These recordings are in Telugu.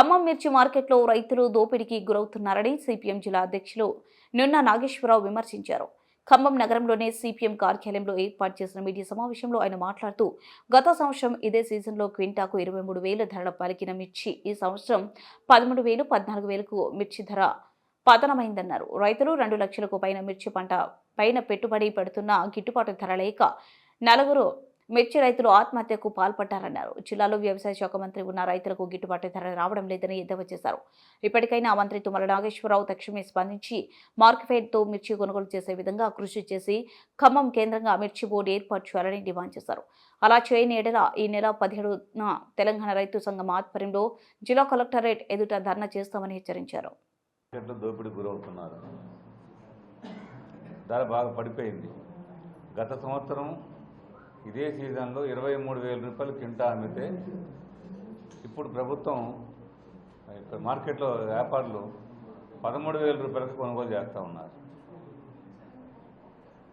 ఖమ్మం మిర్చి మార్కెట్లో రైతులు దోపిడీకి గురవుతున్నారని సిపిఎం జిల్లా అధ్యక్షులు నున్న నాగేశ్వరరావు విమర్శించారు. ఖమ్మం నగరంలోనే సిపిఎం కార్యాలయంలో ఏర్పాటు చేసిన మీడియా సమావేశంలో ఆయన మాట్లాడుతూ గత సంవత్సరం ఇదే సీజన్లో క్వింటాకు ఇరవై మూడు వేల ధరల పలికిన మిర్చి ఈ సంవత్సరం పదమూడు వేలు పద్నాలుగు వేలకు మిర్చి ధర పతనమైందన్నారు. రైతులు రెండు లక్షలకు పైన మిర్చి పంట పైన పెట్టుబడి పెడుతున్న గిట్టుబాటు ధర లేక నలుగురు మిర్చి రైతులు ఆత్మహత్యకు పాల్పడ్డారన్నారు. జిల్లాలో వ్యవసాయ శాఖ మంత్రి ఉన్న రైతులకు గిట్టుబాటు ధర రావడం లేదని ఎద్దేవా చేశారు. ఇప్పటికైనా మంత్రి తుమ్మల నాగేశ్వరరావు తక్షణమే స్పందించి మార్కెట్తో మిర్చి కొనుగోలు చేసే విధంగా కృషి చేసి ఖమ్మం కేంద్రంగా మిర్చి బోర్డు ఏర్పాటు చేయాలని డిమాండ్ చేశారు. అలా చేయని ఎడల ఈ నెల పదిహేడున తెలంగాణ రైతు సంఘం ఆధ్వర్యంలో జిల్లా కలెక్టరేట్ ఎదుట ధర్నా చేస్తామని హెచ్చరించారు. దోపిడీ గురవుతున్నారు. ధర బాగా పడిపోయింది. గత సంవత్సరం ఇదే సీజన్లో ఇరవై మూడు వేల రూపాయలు కింటా అమ్మితే ఇప్పుడు ప్రభుత్వం ఇక్కడ మార్కెట్లో వ్యాపారులు పదమూడు వేల రూపాయలకు కొనుగోలు చేస్తూ ఉన్నారు.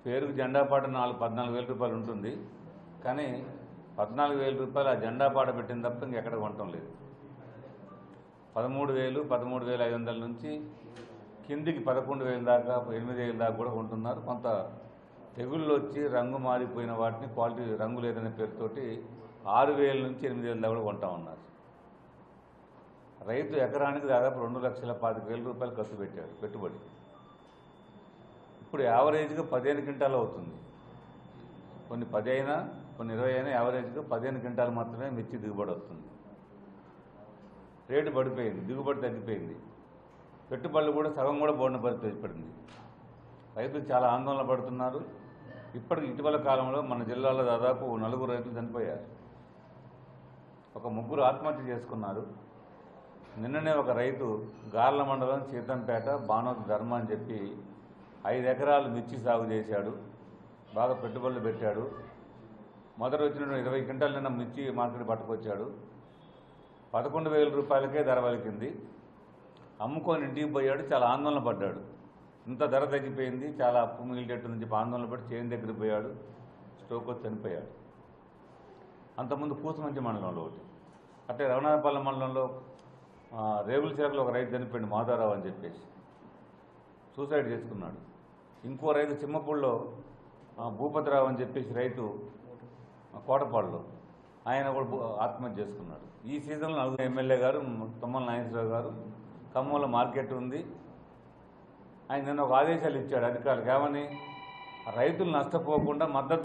పేరుకు జెండా పాట నాలుగు పద్నాలుగు వేల రూపాయలు ఉంటుంది. కానీ పద్నాలుగు వేల రూపాయలు ఆ జెండా పాట పెట్టిన తప్ప ఇంకెక్కడ కొనటం లేదు. పదమూడు వేలు పదమూడు వేల ఐదు వందల నుంచి కిందికి పదకొండు వేల దాకా ఎనిమిది వేల దాకా కూడా కొంటున్నారు. కొంత తెగుళ్ళు వచ్చి రంగు మారిపోయిన వాటిని క్వాలిటీ రంగు లేదనే పేరుతోటి ఆరు వేల నుంచి ఎనిమిది వేల దాకా కొంటా ఉన్నారు. రైతు ఎకరానికి దాదాపు రెండు లక్షల పాతిక వేల రూపాయలు ఖర్చు పెట్టాడు పెట్టుబడి. ఇప్పుడు యావరేజ్గా పదిహేను క్వింటాలు అవుతుంది. కొన్ని పది అయినా కొన్ని ఇరవై అయినా యావరేజ్గా పదిహేను క్వింటాలు మాత్రమే మిర్చి దిగుబడి వస్తుంది. రేటు పడిపోయింది దిగుబడి తగ్గిపోయింది. పెట్టుబడులు కూడా సగం కూడా బోడిన పరిస్థితి పడింది. రైతులు చాలా ఆందోళన పడుతున్నారు. ఇప్పటికి ఇటీవల కాలంలో మన జిల్లాలో దాదాపు నలుగురు రైతులు చనిపోయారు. ఒక ముగ్గురు ఆత్మహత్య చేసుకున్నారు. నిన్ననే ఒక రైతు గార్ల మండలం సీతంపేట బానోత్ ధర్మ అని చెప్పి ఐదు ఎకరాలు మిర్చి సాగు చేశాడు. బాగా పెట్టుబడులు పెట్టాడు. మొదట వచ్చిన ఇరవై క్వింటాల నిన్న మిర్చి మార్కెట్ పట్టుకొచ్చాడు. పదకొండు వేల రూపాయలకే ధర పలికింది. అమ్ముకొని ఇంటికి పోయాడు. చాలా ఆందోళన పడ్డాడు. ఇంత ధర తగ్గిపోయింది చాలా అప్పు మిగిలిటట్టు నుంచి ఆందోళన పడి చేను దగ్గర పోయాడు స్ట్రోక్ వచ్చి చనిపోయాడు. అంతకుముందు పూసమంచి మండలంలో ఒకటి. అట్లే రఘునాథపాలెం మండలంలో ఆ, రేవుల ఒక రైతు చనిపోయింది మాధవరావు అని చెప్పేసి. సూసైడ్ చేసుకున్నాడు. ఇంకో రైతు చిమ్మపూడిలో భూపతిరావు అని చెప్పేసి రైతు కోటపాడులో. ఆయన కూడా ఆత్మహత్య చేసుకున్నాడు. ఈ సీజన్లో నలుగురు ఎమ్మెల్యే గారు తుమ్మల నాగేశ్వరరావు గారు ఖమ్మంలో మార్కెట్ ఉంది. ఆయన నిన్న ఒక ఆదేశాలు ఇచ్చాడు అధికారులకు. ఏమని? రైతులు నష్టపోకుండా మద్దతు